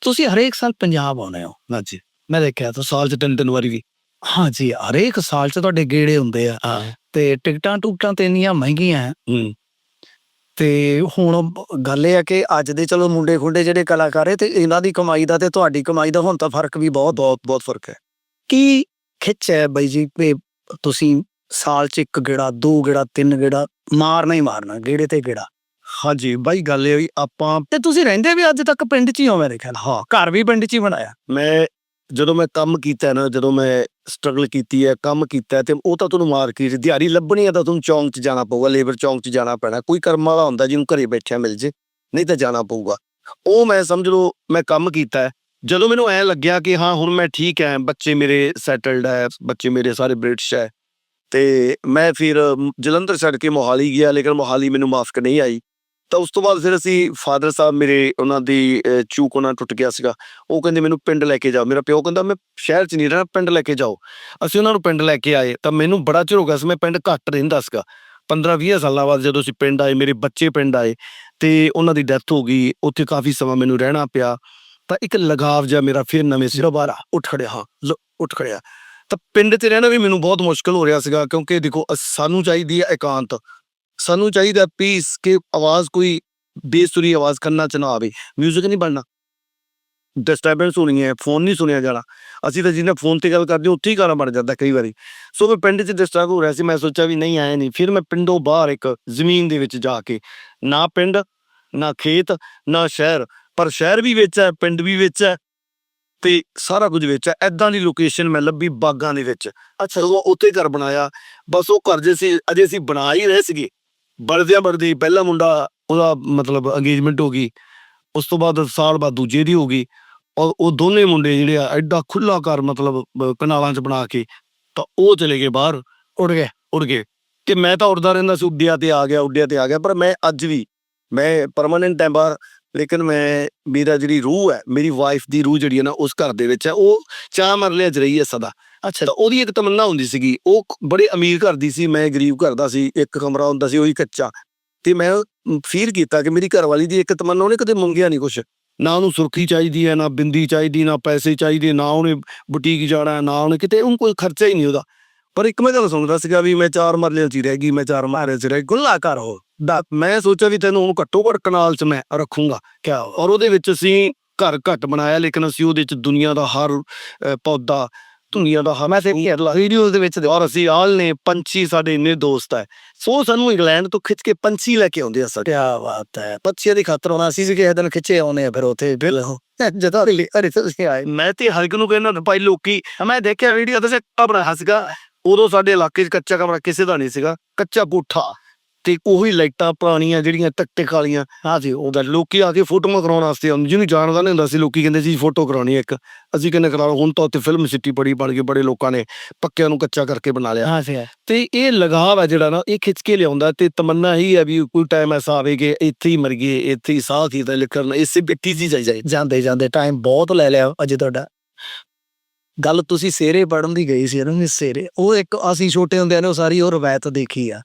ਤੁਸੀਂ ਹਰੇਕ ਸਾਲ ਪੰਜਾਬ ਆਉਂਦੇ ਹੋ। ਹਾਂਜੀ ਮੈਂ ਦੇਖਿਆ ਤਾਂ ਸਾਲ ਚ ਤਿੰਨ ਤਿੰਨ ਵਾਰੀ ਵੀ। ਹਾਂਜੀ ਹਰੇਕ ਸਾਲ 'ਚ ਤੁਹਾਡੇ ਗੇੜੇ ਹੁੰਦੇ ਆ। ਤੇ ਟਿਕਟਾਂ ਟੁਕਟਾਂ ਤੇ ਇੰਨੀਆਂ ਮਹਿੰਗੀਆਂ ਹੈ। ਤੇ ਹੁਣ ਗੱਲ ਇਹ ਆ ਕਿ ਅੱਜ ਦੇ ਚਲੋ ਮੁੰਡੇ ਖੁੰਡੇ ਜਿਹੜੇ ਕਲਾਕਾਰ ਹੈ ਤੇ ਇਹਨਾਂ ਦੀ ਕਮਾਈ ਦਾ ਤੇ ਤੁਹਾਡੀ ਕਮਾਈ ਦਾ ਹੁਣ ਤਾਂ ਫ਼ਰਕ ਵੀ ਬਹੁਤ ਬਹੁਤ ਬਹੁਤ ਫ਼ਰਕ ਹੈ। ਕੀ ਖਿੱਚ ਹੈ ਬਾਈ ਜੀ ਕਿ ਤੁਸੀਂ ਸਾਲ 'ਚ ਇੱਕ ਗੇੜਾ ਦੋ ਗੇੜਾ ਤਿੰਨ ਗੇੜਾ ਮਾਰਨਾ ਹੀ ਮਾਰਨਾ ਗੇੜੇ ਤੇ ਗੇੜਾ? ਹਾਂਜੀ ਬਾਈ ਗੱਲ ਇਹ ਹੋਈ ਆਪਾਂ ਤੇ ਤੁਸੀਂ ਰਹਿੰਦੇ ਵੀ ਅੱਜ ਤੱਕ ਪਿੰਡ 'ਚ ਹੀ ਹੋ ਮੇਰੇ ਖਿਆਲ? ਹਾਂ। ਘਰ ਵੀ ਪਿੰਡ 'ਚ ਹੀ ਬਣਾਇਆ? ਮੈਂ ਜਦੋਂ ਮੈਂ ਕੰਮ ਕੀਤਾ ਨਾ ਜਦੋਂ ਮੈਂ ਸਟਰਗਲ ਕੀਤੀ ਹੈ ਕੰਮ ਕੀਤਾ ਤੇ ਉਹ ਤਾਂ ਤੁਹਾਨੂੰ ਮਾਰਕੀਟ ਦਿਹਾੜੀ ਲੱਭਣੀ ਹੈ ਤਾਂ ਤੁਹਾਨੂੰ ਚੌਂਕ 'ਚ ਜਾਣਾ ਪਊਗਾ ਲੇਬਰ ਚੌਂਕ 'ਚ ਜਾਣਾ ਪੈਣਾ। ਕੋਈ ਕਰਮ ਵਾਲਾ ਹੁੰਦਾ ਜਿਹਨੂੰ ਘਰੇ ਬੈਠਿਆ ਮਿਲ ਜੇ ਨਹੀਂ ਤਾਂ ਜਾਣਾ ਪਊਗਾ। ਉਹ ਮੈਂ ਸਮਝ ਲਓ ਮੈਂ ਕੰਮ ਕੀਤਾ ਜਦੋਂ ਮੈਨੂੰ ਐ ਲੱਗਿਆ ਕਿ ਹਾਂ ਹੁਣ ਮੈਂ ਠੀਕ ਹੈ ਬੱਚੇ ਮੇਰੇ ਸੈਟਲਡ ਹੈ ਬੱਚੇ ਮੇਰੇ ਸਾਰੇ ਬ੍ਰਿਟਿਸ਼ ਹੈ ਤੇ ਮੈਂ ਫਿਰ ਜਲੰਧਰ ਛੱਡ ਕੇ ਮੋਹਾਲੀ ਗਿਆ ਲੇਕਿਨ ਮੋਹਾਲੀ ਮੈਨੂੰ ਮਾਫਕ ਨਹੀਂ ਆਈ। ਤਾਂ ਉਸ ਤੋਂ ਬਾਅਦ ਫਿਰ ਅਸੀਂ ਫਾਦਰ ਸਾਹਿਬ ਮੇਰੇ ਉਹਨਾਂ ਦੀ ਅ, ਚੂਕ ਉਹਨਾਂ ਟੁੱਟ ਗਿਆ ਸੀਗਾ। ਉਹ ਕਹਿੰਦੇ ਮੈਨੂੰ ਪਿੰਡ ਲੈ ਕੇ ਜਾਓ। ਮੇਰਾ ਪਿਓ ਕਹਿੰਦਾ ਮੈਂ ਸ਼ਹਿਰ 'ਚ ਨਹੀਂ ਰਹਿਣਾ ਪਿੰਡ ਲੈ ਕੇ ਜਾਓ। ਅਸੀਂ ਉਹਨਾਂ ਨੂੰ ਪਿੰਡ ਲੈ ਕੇ ਆਏ। ਤਾਂ ਮੈਨੂੰ ਬੜਾ ਚਿਰ ਹੋ ਗਿਆ ਸੀ ਮੈਂ ਪਿੰਡ ਘੱਟ ਰਹਿੰਦਾ ਸੀਗਾ। 15-20 ਸਾਲਾਂ ਬਾਅਦ ਜਦੋਂ ਅਸੀਂ ਪਿੰਡ ਆਏ ਮੇਰੇ ਬੱਚੇ ਪਿੰਡ ਆਏ ਤੇ ਉਹਨਾਂ ਦੀ ਡੈਥ ਹੋ ਗਈ। ਉੱਥੇ ਕਾਫੀ ਸਮਾਂ ਮੈਨੂੰ ਰਹਿਣਾ ਪਿਆ। ਤਾਂ ਇੱਕ ਲਗਾਵ ਜਿਹਾ ਮੇਰਾ ਫਿਰ ਨਵੇਂ ਸਿਰ ਦੁਬਾਰਾ ਉੱਠ ਖੜਿਆ ਹਾਂ ਉੱਠ ਖੜਿਆ। ਤਾਂ ਪਿੰਡ 'ਚ ਰਹਿਣਾ ਵੀ ਮੈਨੂੰ ਬਹੁਤ ਮੁਸ਼ਕਲ ਹੋ ਰਿਹਾ ਸੀਗਾ ਕਿਉਂਕਿ ਦੇਖੋ ਸਾਨੂੰ ਚਾਹੀਦੀ ਹੈ ਇਕਾਂਤ। ਸਾਨੂੰ ਚਾਹੀਦਾ ਪੀਸ ਕਿ ਆਵਾਜ਼ ਕੋਈ ਬੇਸੁਰੀ ਆਵਾਜ਼ ਕੰਨਾਂ 'ਚ ਨਾ ਆਵੇ। 뮤직 ਨਹੀਂ ਬਣਨਾ। ਡਿਸਟਰਬੈਂਸ ਹੋਣੀ ਹੈ ਫੋਨ ਨਹੀਂ ਸੁਣਿਆ ਜਾਣਾ। ਅਸੀਂ ਤਾਂ ਜਿਹਨੇ ਫੋਨ ਤੇ ਗੱਲ ਕਰਦੇ ਹਾਂ, ਉੱਥੇ ਹੀ ਗਾਣਾ ਬਣ ਜਾਂਦਾ ਕਈ ਵਾਰੀ। ਸੋ ਮੈਂ ਪਿੰਡ 'ਚ ਡਿਸਟਰਬ ਹੋ ਰਿਹਾ ਸੀ ਮੈਂ ਸੋਚਿਆ ਵੀ ਨਹੀਂ ਆਇਆ ਨਹੀਂ। ਫਿਰ ਮੈਂ ਪਿੰਡੋਂ ਬਾਹਰ ਇੱਕ ਜ਼ਮੀਨ ਦੇ ਵਿੱਚ ਜਾ ਕੇ ਨਾ ਪਿੰਡ ਨਾ ਖੇਤ ਨਾ ਸ਼ਹਿਰ ਪਰ ਸ਼ਹਿਰ ਵੀ ਵਿੱਚ ਹੈ ਪਿੰਡ ਵੀ ਵਿੱਚ ਹੈ ਤੇ ਸਾਰਾ ਕੁਝ ਵਿੱਚ ਹੈ। ਐਦਾਂ ਦੀ ਲੋਕੇਸ਼ਨ ਮੈਂ ਲੱਭੀ ਬਾਗਾਂ ਦੇ ਵਿੱਚ। ਅੱਛਾ। ਉਹ ਉੱਥੇ ਘਰ ਬਣਾਇਆ ਬਸ ਉਹ ਘਰ ਜੇ ਸੀ ਅਜੇ ਅਸੀਂ ਬਣਾ ਹੀ ਰਹੇ ਸੀਗੇ। ਬੜਦਿਆਂ ਬੜਦੀ ਪਹਿਲਾ ਮੁੰਡਾ ਉਹਦਾ ਮਤਲਬ ਅੰਗੇਜਮੈਂਟ ਹੋ ਗਈ, ਉਸ ਤੋਂ ਬਾਅਦ ਸਾਲ ਬਾਅਦ ਦੂਜੇ ਦੀ ਹੋ ਗਈ, ਔਰ ਉਹ ਦੋਨੇ ਮੁੰਡੇ ਜਿਹੜੇ ਆ ਐਡਾ ਖੁੱਲਾ ਘਰ ਮਤਲਬ ਕਨਾਲਾਂ 'ਚ ਬਣਾ ਕੇ, ਤਾਂ ਉਹ ਚਲੇ ਗਏ ਬਾਹਰ ਉੜ ਗਏ ਉੜ ਗਏ, ਕਿ ਮੈਂ ਤਾਂ ਉੜਦਾ ਰਹਿੰਦਾ ਸੀ, ਉੱਡਿਆ ਤੇ ਆ ਗਿਆ, ਉੱਡਿਆ ਤੇ ਆ ਗਿਆ, ਪਰ ਮੈਂ ਅੱਜ ਵੀ, ਮੈਂ ਪਰਮਾਨੈਂਟ ਟਾਈਮ ਬਾਹਰ, ਲੇਕਿਨ ਮੈਂ, ਮੇਰਾ ਜਿਹੜੀ ਰੂਹ ਹੈ, ਮੇਰੀ ਵਾਈਫ ਦੀ ਰੂਹ ਜਿਹੜੀ ਹੈ ਨਾ, ਉਸ ਘਰ ਦੇ ਵਿੱਚ ਹੈ, ਉਹ ਚਾਹ ਮਰਲਿਆਂ 'ਚ ਰਹੀ ਹੈ ਸਦਾ। ਅੱਛਾ। ਤਾਂ ਉਹਦੀ ਇੱਕ ਤਮੰਨਾ ਹੁੰਦੀ ਸੀਗੀ। ਉਹ ਕ- ਬੜੇ ਅਮੀਰ ਘਰ ਦੀ ਸੀ ਮੈਂ ਗਰੀਬ ਘਰ ਦਾ ਸੀ ਇੱਕ ਕਮਰਾ ਹੁੰਦਾ ਸੀ ਉਹ ਹੀ ਕੱਚਾ। ਤੇ ਮੈਂ ਫੀਲ ਕੀਤਾ ਕਿ ਮੇਰੀ ਘਰਵਾਲੀ ਦੀ ਇੱਕ ਤਮੰਨਾ ਉਹਨੇ ਕਦੇ ਮੰਗਿਆ ਨਹੀਂ ਕੁਛ। ਨਾ ਉਹਨੂੰ ਸੁਰਖੀ ਚਾਹੀਦੀ ਹੈ ਨਾ ਬਿੰਦੀ ਚਾਹੀਦੀ ਨਾ ਪੈਸੇ ਚਾਹੀਦੇ ਨਾ ਉਹਨੇ ਬੁਟੀਕ ਜਾਣਾ ਨਾ ਉਹਨੇ ਕਿਤੇ ਉਹਨੂੰ ਕੋਈ ਖਰਚਾ ਹੀ ਨਹੀਂ ਉਹਦਾ। ਪਰ ਇੱਕ ਮੈਂ ਗੱਲ ਸੁਣਦਾ ਸੀਗਾ ਵੀ ਮੈਂ ਚਾਰ ਮਰਲੇ 'ਚ ਹੀ ਰਹਿ ਗਈ ਮੈਂ ਚਾਰ ਮਰਲੇ 'ਚ ਰਹਿ ਗੁੱਲਾ ਕਰ ਹੋ ਦਾ ਮੈਂ ਸੋਚਿਆ ਵੀ ਤੈਨੂੰ ਹੁਣ ਘੱਟੋ ਘੱਟ ਕਨਾਲ 'ਚ ਮੈਂ ਰੱਖੂੰਗਾ। ਕਿਆ ਔਰ ਉਹਦੇ ਵਿੱਚ ਅਸੀਂ ਘਰ ਘੱਟ ਬਣਾਇਆ ਲੇਕਿਨ ਅਸੀਂ ਉਹਦੇ 'ਚ ਦੁਨੀਆ ਦਾ ਹਰ ਅ, ਪੌਦਾ ਦੁਨੀਆ ਦਾ ਹਰ ਮੈਂ ਤੇ ਵੀਡੀਓਜ਼ ਦੇ ਵਿੱਚ ਦੇ- ਔਰ ਅਸੀਂ ਆਲ ਨੇ ਪੰਛੀ ਸਾਡੇ ਇੰਨੇ ਦੋਸਤ ਹੈ। ਸੋ ਸਾਨੂੰ ਇੰਗਲੈਂਡ ਤੋਂ ਖਿੱਚ ਕੇ ਪੰਛੀ ਲੈ ਕੇ ਆਉਂਦੇ ਆ ਸਾਡੇ। ਕਿਆ ਬਾਤ ਹੈ। ਬੱਚਿਆਂ ਦੀ ਖਾਤਰ ਹੋਣਾ ਸੀ ਕਿਸੇ ਦਿਨ ਖਿੱਚੇ ਆਉਨੇ ਆ ਫਿਰ ਉੱਥੇ। ਜਦੋਂ ਅਗਲੀ ਅਰੇ ਤੁਸੀਂ ਆਏ। ਮੈਂ ਤੇ ਹਲਕ ਨੂੰ ਕਹਿੰਦਾ ਭਾਈ ਲੋਕੀ ਮੈਂ ਦੇਖਿਆ ਵੀਡੀਓ ਤੇ ਸੇ ਬਣਾਇਆ ਸੀਗਾ ਉਦੋਂ ਸਾਡੇ ਇਲਾਕੇ 'ਚ ਕੱਚਾ ਕਮਰਾ ਕਿਸੇ ਦਾ ਨਹੀਂ ਸੀਗਾ ਕੱਚਾ ਕੋਠਾ ਤੇ ਉਹੀ ਲਾਈਟਾਂ ਪੁਰਾਣੀਆਂ ਜਿਹੜੀਆਂ ਟਕਟਕ ਵਾਲੀਆਂ ਜੀ ਉਹ ਉਹਦਾ ਲੋਕੀ ਆ ਕੇ ਫੋਟੋਆਂ ਕਰਾਉਣ ਵਾਸਤੇ ਆਉਂਦੇ। ਜਿਹਨੂੰ ਜਾਣਦਾ ਨਹੀਂ ਹੁੰਦਾ ਸੀ ਲੋਕੀ ਕਹਿੰਦੇ ਸੀ ਫੋਟੋ ਕਰਾਉਣੀ ਇੱਕ। ਅਸੀਂ ਕਹਿੰਦੇ ਕਰਾ ਲਓ। ਹੁਣ ਤਾਂ ਉੱਥੇ ਫਿਲਮ ਸਿਟੀ ਬੜੀ ਬਣ ਗਈ ਬੜੇ ਲੋਕਾਂ ਨੇ ਪੱਕਿਆਂ ਨੂੰ ਕੱਚਾ ਕਰਕੇ ਬਣਾ ਲਿਆ। ਹਾਂ ਸੀ ਤੇ ਇਹ ਲਗਾਵ ਹੈ ਜਿਹੜਾ ਨਾ ਇਹ ਖਿੱਚ ਕੇ ਲਿਆਉਂਦਾ ਤੇ ਤਮੰਨਾ ਹੀ ਹੈ ਵੀ ਕੋਈ ਟਾਈਮ ਐਸਾ ਆਵੇ ਕਿ ਇੱਥੇ ਹੀ ਮਰ ਗਏ ਇੱਥੇ ਹੀ ਸਾਹ ਹੀ ਤਾਂ ਲਿਖਣ ਇਸੇ ਬਿੱਟੀ ਜੀ ਜਾਈ ਜਾਏ ਜਾਂਦੇ ਜਾਂਦੇ ਟਾਈਮ ਬਹੁਤ ਲੈ ਲਿਆ ਅਜੇ ਤੁਹਾਡਾ। ਗੱਲ ਤੁਸੀਂ ਸੇਰੇ ਪੜਨ ਦੀ ਗਈ ਸੀ ਨਾ ਸੇਰੇ। ਉਹ ਇੱਕ ਅਸੀਂ ਛੋਟੇ ਹੁੰਦਿਆਂ ਨੇ ਉਹ ਸਾਰੀ ਉਹ ਰਵਾਇਤ ਦੇਖੀ ਆ।